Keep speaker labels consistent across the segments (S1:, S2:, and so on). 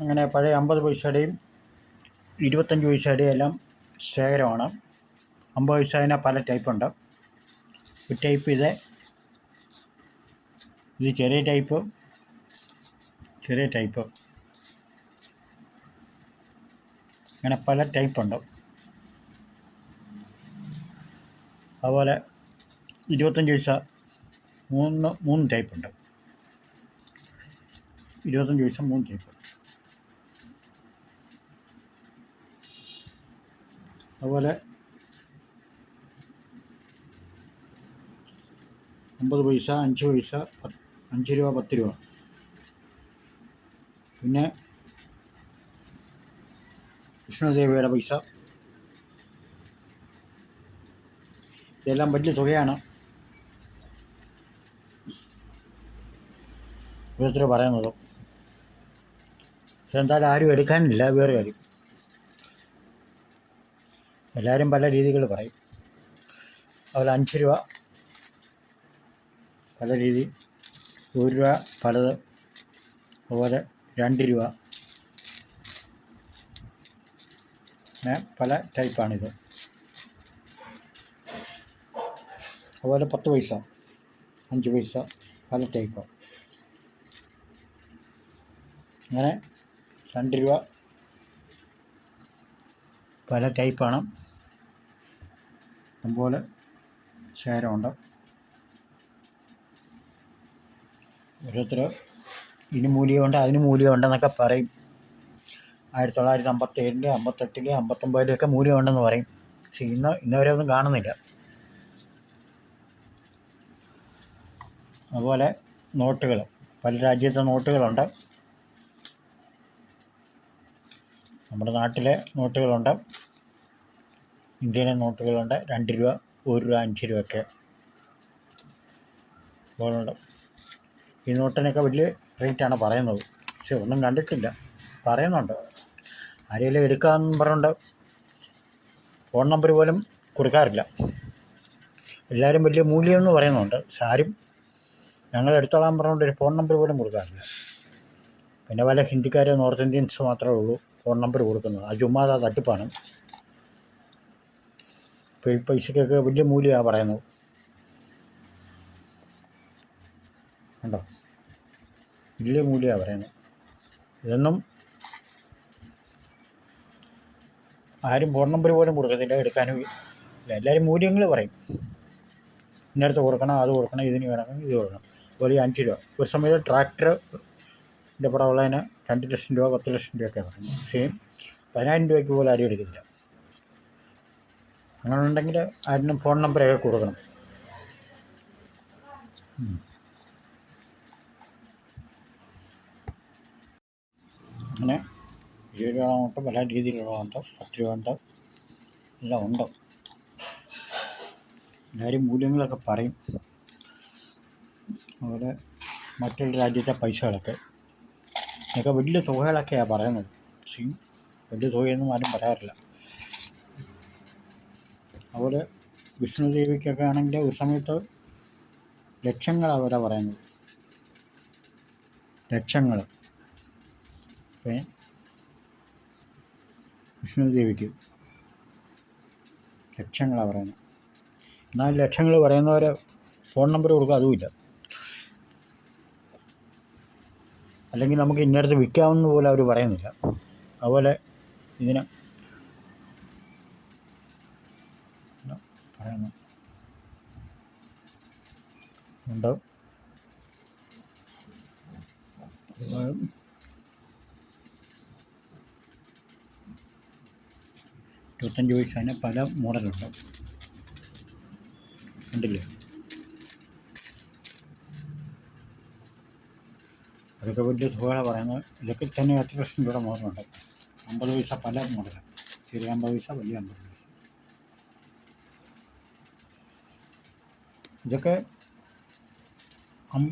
S1: അങ്ങനെ പഴയ അമ്പത് പൈസയുടെയും ഇരുപത്തഞ്ച് പൈസയുടെയും എല്ലാം ശേഖരമാണ്. അമ്പത് പൈസ അതിനെ പല ടൈപ്പുണ്ട് ഒരു ടൈപ്പ് ഇത്. ഇത് ചെറിയ ടൈപ്പ് ചെറിയ ടൈപ്പ് അങ്ങനെ പല ടൈപ്പുണ്ട് അതുപോലെ ഇരുപത്തഞ്ച് പൈസ മൂന്ന് മൂന്ന് ടൈപ്പുണ്ട് ഇരുപത്തഞ്ച് പൈസ മൂന്ന് ടൈപ്പ് അതുപോലെ അമ്പത് പൈസ അഞ്ച് പൈസ അഞ്ച് രൂപ പത്ത് രൂപ. പിന്നെ കൃഷ്ണദേവിയുടെ പൈസ. ഇതെല്ലാം വലിയ തുകയാണ്. ഓരോരുത്തർ പറയുന്നത്. എന്തായാലും ആരും എടുക്കാനില്ല വേറെ കാര്യം. എല്ലാവരും പല രീതികൾ പറയും. അതുപോലെ അഞ്ച് രൂപ പല രീതി. ഒരു രൂപ പലത്. അതുപോലെ രണ്ട് രൂപ. അങ്ങനെ പല ടൈപ്പാണിത്. അതുപോലെ പത്ത് പൈസ. അഞ്ച് പൈസ പല ടൈപ്പ്. അങ്ങനെ രണ്ട് രൂപ പല ടൈപ്പാണ്. അതുപോലെ ശേഖരമുണ്ട്. ഓരോരുത്തർ ഇതിന് മൂല്യമുണ്ട് അതിന് മൂല്യമുണ്ടെന്നൊക്കെ പറയും. ആയിരത്തി തൊള്ളായിരത്തി അമ്പത്തേഴിന്റെ അമ്പത്തെട്ടിൽ അമ്പത്തൊമ്പതിലും ഒക്കെ മൂല്യമുണ്ടെന്ന് പറയും. പക്ഷെ ഇന്ന് ഇന്നവരെ ഒന്നും കാണുന്നില്ല. അതുപോലെ നോട്ടുകൾ പല രാജ്യത്തെ നോട്ടുകളുണ്ട്. നമ്മുടെ നാട്ടിലെ നോട്ടുകളുണ്ട്. ഇന്ത്യയിലെ നോട്ടുകളുണ്ട് രണ്ട് രൂപ ഒരു രൂപ അഞ്ച് രൂപയൊക്കെ അതുപോലുണ്ട് ഈ നോട്ടിനൊക്കെ വലിയ റേറ്റാണ് പറയുന്നത്. പക്ഷെ ഒന്നും കണ്ടിട്ടില്ല. പറയുന്നുണ്ട്. ആരെങ്കിലും എടുക്കാമെന്ന് പറഞ്ഞുകൊണ്ട് ഫോൺ നമ്പർ പോലും കൊടുക്കാറില്ല. എല്ലാവരും വലിയ മൂല്യമെന്ന് പറയുന്നുണ്ട്. സാരും ഞങ്ങൾ എടുത്തോളാൻ പറഞ്ഞുകൊണ്ട് ഒരു ഫോൺ നമ്പർ പോലും കൊടുക്കാറില്ല. പിന്നെ പല ഹിന്ദിക്കാരോ നോർത്ത് ഇന്ത്യൻസ് മാത്രമേ ഉള്ളൂ ഫോൺ നമ്പർ കൊടുക്കുന്നത്. അത് ചുമ്മാതെ തട്ടിപ്പാണ്. പൈസക്കൊക്കെ വലിയ മൂല്യമാണ് പറയുന്നത്. കണ്ടോ? വലിയ മൂല്യമാണ് പറയുന്നത്. ഇതൊന്നും ആരും ഫോൺ നമ്പർ പോലും കൊടുക്കത്തില്ല എടുക്കാനും എല്ലാവരും മൂല്യങ്ങൾ പറയും. ഇന്നടുത്ത് കൊടുക്കണം അത് കൊടുക്കണം ഇതിന് വേണം ഇത് കൊടുക്കണം. അതുപോലെ അഞ്ച് രൂപ. ഒരു സമയത്ത് ട്രാക്ടറിന്റെ പടം ഉള്ളതിന് രണ്ട് ലക്ഷം രൂപ പത്ത് ലക്ഷം രൂപയൊക്കെ പറയും സെയിം പതിനായിരം രൂപയ്ക്ക് പോലും ആരും എടുക്കത്തില്ല. അങ്ങനെ ഉണ്ടെങ്കിൽ ആരും ഫോൺ നമ്പറൊക്കെ കൊടുക്കണം. അങ്ങനെ നോട്ട് പല രീതിയിലുള്ളതുണ്ട് ഉണ്ട് എല്ലാം ഉണ്ട്. എല്ലാവരും മൂല്യങ്ങളൊക്കെ പറയും. അതുപോലെ മറ്റുള്ള രാജ്യത്തെ പൈസകളൊക്കെ. ഇതൊക്കെ വലിയ തുകകളൊക്കെയാണ് പറയുന്നത്. പക്ഷേ വലിയ തുകയൊന്നും ആരും പറയാറില്ല. അതുപോലെ വിഷ്ണു ദേവിക്കൊക്കെ ആണെങ്കിൽ ഒരു സമയത്ത് ലക്ഷങ്ങളാണ് അവരെ പറയുന്നത്. ലക്ഷങ്ങൾ വിഷ്ണു ദേവിക്ക് ലക്ഷങ്ങളാണ് പറയുന്നത്. എന്നാൽ ലക്ഷങ്ങൾ പറയുന്നവരെ ഫോൺ നമ്പർ കൊടുക്കുക അതുമില്ല അല്ലെങ്കിൽ നമുക്ക് ഇന്നടത്ത് വിൽക്കാവുന്ന പോലെ അവർ പറയുന്നില്ല. അതുപോലെ ഇതിന് പറയുന്നു. ഉണ്ട്? അതുപോലെ ഇരുപത്തഞ്ച് പൈസേനെ പല മോഡലുണ്ട്. ഉണ്ടല്ലേ അതൊക്കെ വലിയ സുഖമാണ് പറയുന്നത്. ഇതൊക്കെ തന്നെ എത്ര ലക്ഷം രൂപയുടെ മോഡലുണ്ട്. അമ്പത് പൈസ പല മോഡലാണ്. ചെറിയ അമ്പത് പൈസ വലിയ അമ്പത് പൈസ ഇതൊക്കെ അമ്പ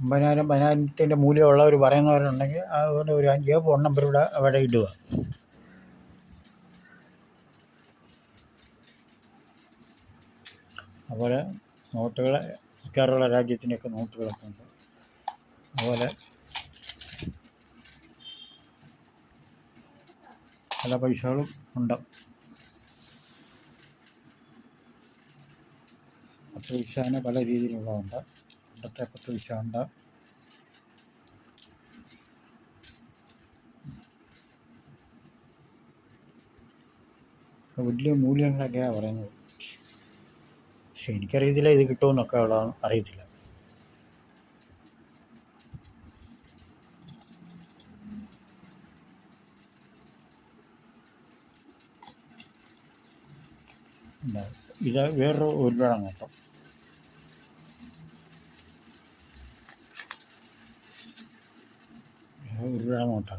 S1: അമ്പതിനായിരം പതിനായിരത്തിന്റെ മൂല്യമുള്ളവർ പറയുന്നവരുണ്ടെങ്കിൽ അതുപോലെ ഒരു അഞ്ച് ഫോൺ നമ്പർ ഇവിടെ അവിടെ ഇടുക. അതുപോലെ നോട്ടുകൾ മിക്കാറുള്ള രാജ്യത്തിന്റെയൊക്കെ നോട്ടുകളൊക്കെ ഉണ്ട്. അതുപോലെ പല പൈസകളും ഉണ്ട്. പത്ത് വിശാന പല രീതിയിലുള്ളതുണ്ട്. പണ്ടത്തെ പത്ത് പൈസ ഉണ്ട് വലിയ മൂല്യങ്ങളൊക്കെയാണ് പറയുന്നത്. പക്ഷെ എനിക്കറിയത്തില്ല ഇത് കിട്ടുമെന്നൊക്കെ ഉള്ള അറിയത്തില്ല. ഇത് വേറൊരു ഉരുളാണ് കേട്ടോ. 我不知道让我躺。